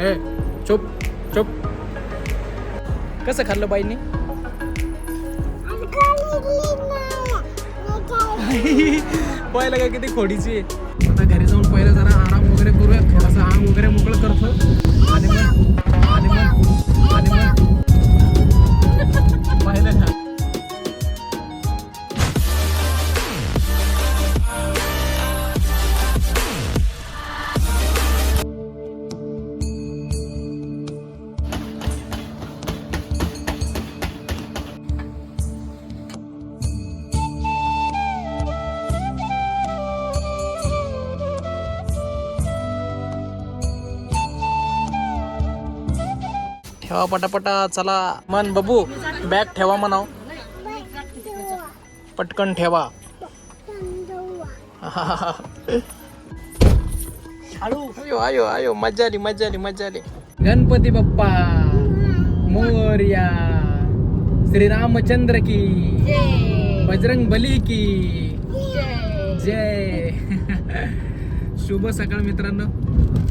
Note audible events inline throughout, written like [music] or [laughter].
ए चुप चुप. कसं खाल्लं बाईंनी? [laughs] पाहिलं का किती खोडीची आहे? आता घरी जाऊन पहिलं जरा आराम वगैरे करूया थोडासा अंग वगैरे मोकळं करतो. आणि मग आणि मग आणि मग ठेवा पटापटा चला. मन बबू बॅग ठेवा म्हणाव. पटकन ठेवा. आयो आयो आयो मजा आली मजा आली मजा आली. गणपती बाप्पा मोर्या श्रीरामचंद्र की बजरंग बली की जय. शुभ सकाळ मित्रांनो.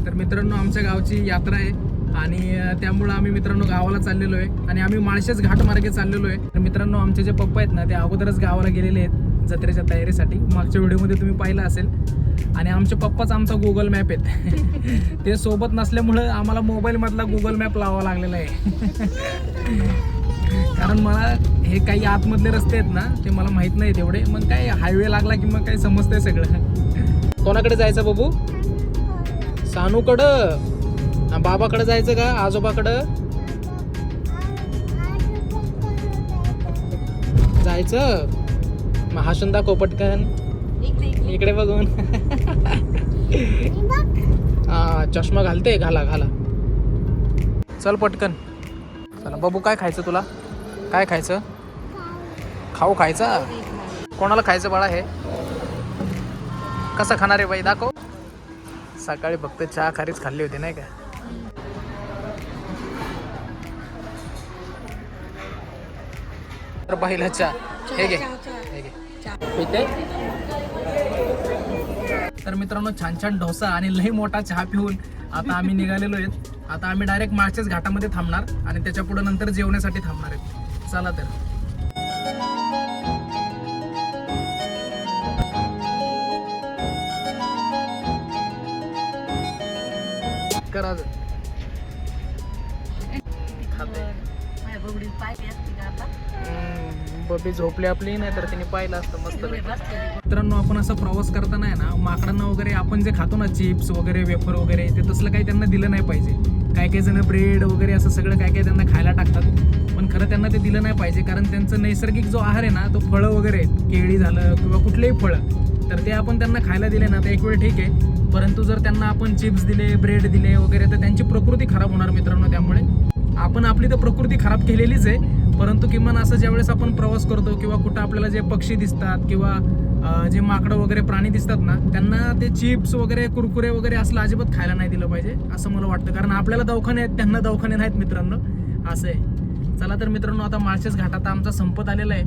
तर मित्रांनो आमच्या गावची यात्रा आहे. आणि त्यामुळं आम्ही मित्रांनो गावाला चाललेलो आहे. आणि आम्ही माळशेच घाट मार्गे चाललेलो आहे. तर मित्रांनो आमचे जे पप्पा आहेत ना ते अगोदरच गावाला गेलेले आहेत जत्रेच्या तयारीसाठी. मागच्या व्हिडिओमध्ये तुम्ही पाहिलं असेल. आणि आमचे पप्पाच आमचा गुगल मॅप आहेत. [laughs] ते सोबत नसल्यामुळं आम्हाला मोबाईलमधला गुगल मॅप लावावा लागलेला आहे. [laughs] कारण मला हे काही आतमधले रस्ते आहेत ना ते मला माहीत नाही तेवढे मग काय हायवे लागला की मग काय समजतंय सगळं. [laughs] कोणाकडे जायचं बाबू? सानूकडं. बाबाकडे जायचं का? आजोबाकडं? जायचं? मग हसून दाखव पटकन इकडे बघून. हा चष्मा घालते घाला घाला. चल पटकन. चला बाबू काय खायचं तुला? काय खायचं? खाऊ खायचा? कोणाला खायचं बाळा हे? कसं खाणार आहे बाई? दाखव. सकाळी फक्त चहा खारीच खाल्ली होती नाही का? तर बाईला चहा हे घे. हे घे. पिते. तर मित्रांनो छान छान डोसा आणि लई मोठा चहा पिऊन आता आम्ही निघालेलो आहेत. आता आम्ही डायरेक्ट मागच्याच घाटामध्ये थांबणार आणि त्याच्या पुढे नंतर जेवण्यासाठी थांबणार आहेत. चला तर. करा बबी झोपली आपली नाही तर तिने पाहिलं असतं मस्त मित्रांनो आपण असं प्रवास करताना आहे ना माकडांना वगैरे आपण जे खातो ना चिप्स वगैरे वेफर वगैरे ते तसलं काही त्यांना दिलं नाही पाहिजे. काय काही जण ब्रेड वगैरे असं सगळं काय काय त्यांना खायला टाकतात पण खरं त्यांना ते दिलं नाही पाहिजे कारण त्यांचं नैसर्गिक जो आहार आहे ना तो फळं वगैरे. केळी झालं किंवा कुठलेही फळं तर ते आपण त्यांना खायला दिले ना तर एक वेळ ठीक आहे. परंतु जर त्यांना आपण चिप्स दिले ब्रेड दिले वगैरे तर त्यांची प्रकृती खराब होणार मित्रांनो त्यामुळे. आपण आपली तर प्रकृती खराब केलेलीच आहे परंतु किमान असं ज्यावेळेस आपण प्रवास करतो किंवा कुठं आपल्याला जे पक्षी दिसतात किंवा जे माकडं वगैरे प्राणी दिसतात ना त्यांना ते चिप्स वगैरे कुरकुरे वगैरे असलं अजिबात खायला नाही दिलं पाहिजे असं मला वाटतं. कारण आपल्याला दवाखाने आहेत त्यांना दवाखाने नाहीत मित्रांनो असं आहे. चला तर मित्रांनो आता माळशेच घाटात आमचा संपत आलेला आहे.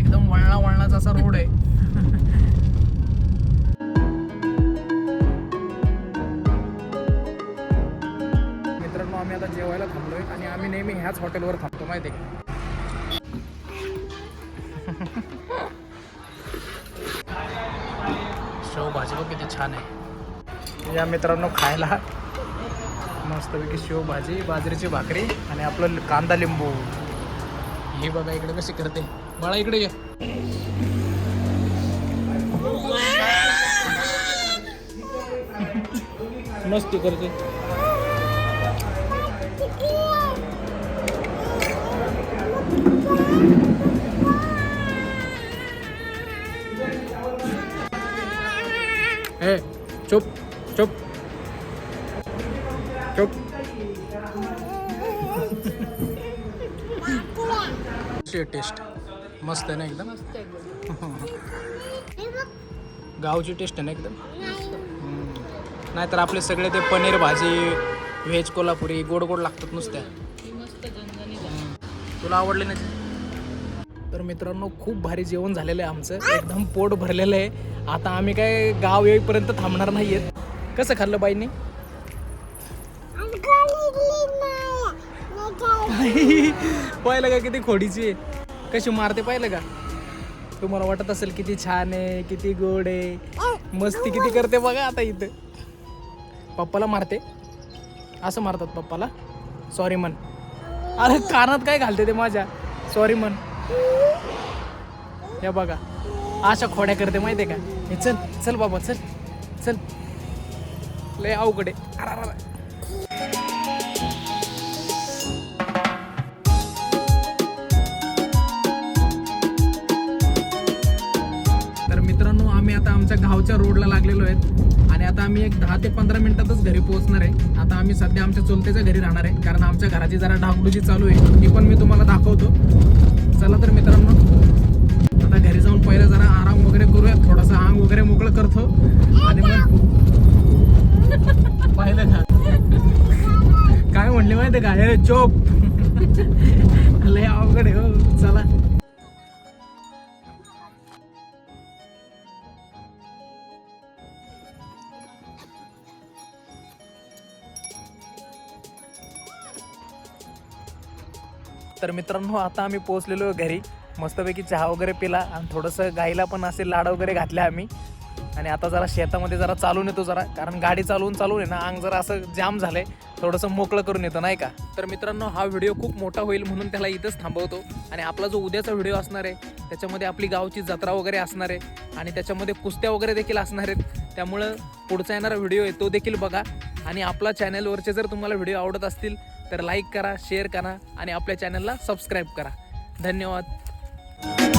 एकदम वळणा वळणाचा असा रोड आहे. आता जेवायला थांबलोय आणि आम्ही नेहमी ह्याच हॉटेलवर थांबतो माहिती आहे का? शेव भाजी बघ किती छान आहे. या मित्रांनो खायला मस्तपैकी शेव भाजी बाजरीची भाकरी आणि आपलं कांदा लिंबू. हे बघा इकडे कशी करते. बाळा इकडे ये. मस्ती करते. ए चुप चुप. चुप. टेस्ट. मस्त आहे ना एकदम? [laughs] गावची टेस्ट आहे ना एकदम. नाहीतर आपले सगळे ते पनीर भाजी व्हेज कोल्हापुरी गोड गोड लागतात नुसत्या. तुला आवडले ना ते? तर मित्रांनो खूप भारी जेवण झालेलं आहे आमचं. एकदम पोट भरलेलं आहे. आता आम्ही काय गाव येईपर्यंत थांबणार नाही आहेत कसं खाल्लं बाईनी? पाहिलं का किती खोडीची आहे? कशी मारते पाहिलं का? तुम्हाला वाटत असेल किती छान आहे किती गोड आहे. मस्ती किती करते बघा आता इथं. पप्पाला मारते. असं मारतात पप्पाला. सॉरी म्हण अरे कानात काय घालते ते माझ्या? सॉरी म्हण हे बघा. अशा खोड्या करते माहिती आहे का? हे चल चल बाबा चल चल. लय अवघड आहे. तर मित्रांनो आम्ही आता आमच्या गावच्या रोडला लागलेलो आहेत. आणि आता आम्ही एक दहा ते पंधरा मिनिटातच घरी पोहोचणार आहे. आता आम्ही सध्या आमच्या चुलतेच्या घरी राहणार आहे. कारण आमच्या घराची जरा डागडुजी चालू आहे. ती पण मी तुम्हाला दाखवतो. चला तर मित्रांनो आता घरी जाऊन पहिलं जरा आराम वगैरे करूया थोडासा अंग वगैरे मोकळं करतो. आणि मग [laughs] पाहिलं का? काय म्हणले माहिती का? हे चोप. [laughs] लय अवघड हो. चला. तर मित्रांनो आता आम्ही पोहोचलेलो घरी. मस्तपैकी चहा वगैरे पिला आणि थोडंसं गाईला पण असे लाड वगैरे घातल्या आम्ही. आणि आता जरा शेतामध्ये जरा चालून येतो जरा कारण गाडी चालवून चालवून आहे ना अंग जरा असं जाम झालंय. थोडंसं मोकळं करून येतं नाही का? तर मित्रांनो हा व्हिडिओ खूप मोठा होईल म्हणून त्याला इथंच थांबवतो. आणि आपला जो उद्याचा व्हिडिओ असणार आहे त्याच्यामध्ये आपली गावची जत्रा वगैरे असणार आहे. आणि त्याच्यामध्ये कुस्त्या वगैरे देखील असणार आहेत. त्यामुळं पुढचा येणारा व्हिडिओ आहे तो देखील बघा. आणि आपला चॅनलवरचे जर तुम्हाला व्हिडिओ आवडत असतील तर लाईक करा शेअर करा आणि आपल्या चॅनलला सबस्क्राईब करा. धन्यवाद. Bye.